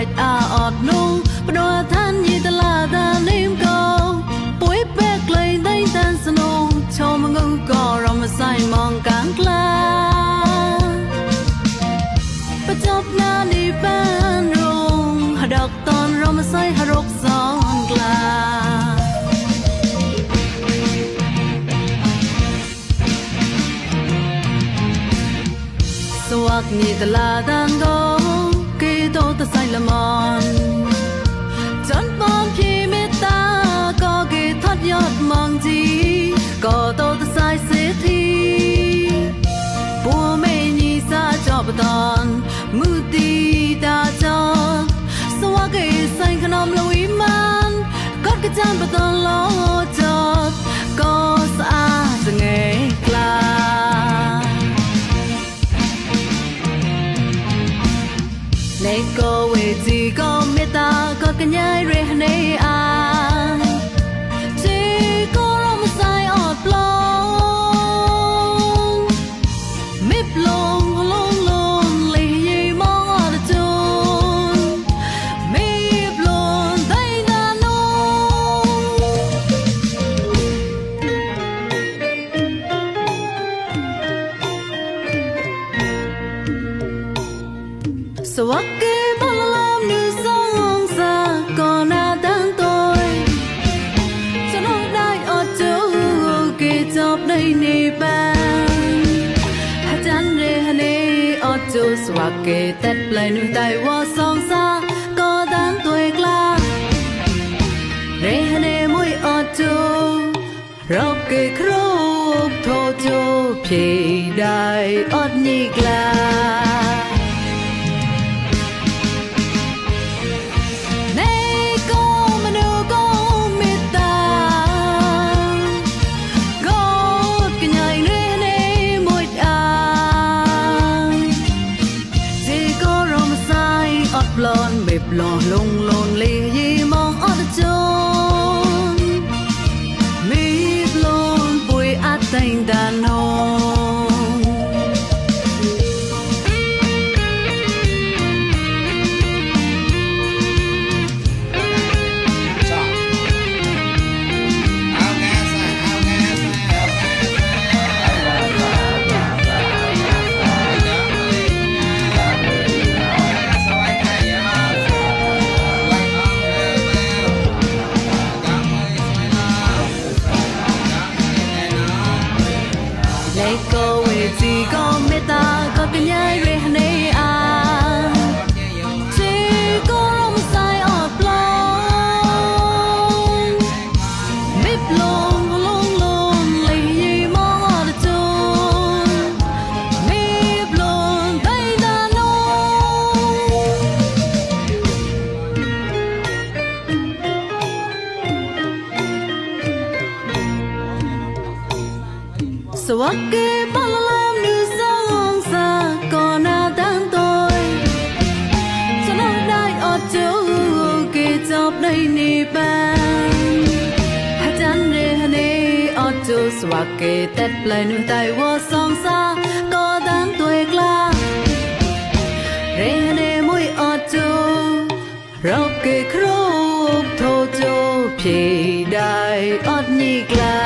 បាច់អាអត់នោះផ្ដោថានយីតឡាតានេមកោពួយពេកលេងដៃតានสนងឈោមងងក៏រមសៃมองកានក្លាបចប់ណានេះបានរងហដកតនរមសៃហរកសងក្លាสวักนี่ตลาดังโกល្មមចន់បងភីមេតាក៏គេថត់យត់มองជីក៏តោតសាយសេធីពូមេញីសាចបតនមុទីតាចស្វាគេសែងក្នុងលុយម៉ានក៏គេចាំបតនឡងកញ្ញាយរះណេអាជីក៏រំសាយអត់ប្លងមីប្លងលងលងលីយីមកអត់ជូនមីប្លងដៃណានោសវកสวากเกตัดปลายนูได้ว่าสองซาก็ดันตัวกลาเรเนมวยออจูรอบเกครูทโทจูเพได้อดนี่กลา lung Suake palalam nu song sa kona dan toy Sana dai o chu ke chop dai ni pa Hatan ne hane o chu suake tet plai nu dai wo song sa ko dan toy kla Re hane moi o chu Rock ke krok tho chu phi dai ot ni kla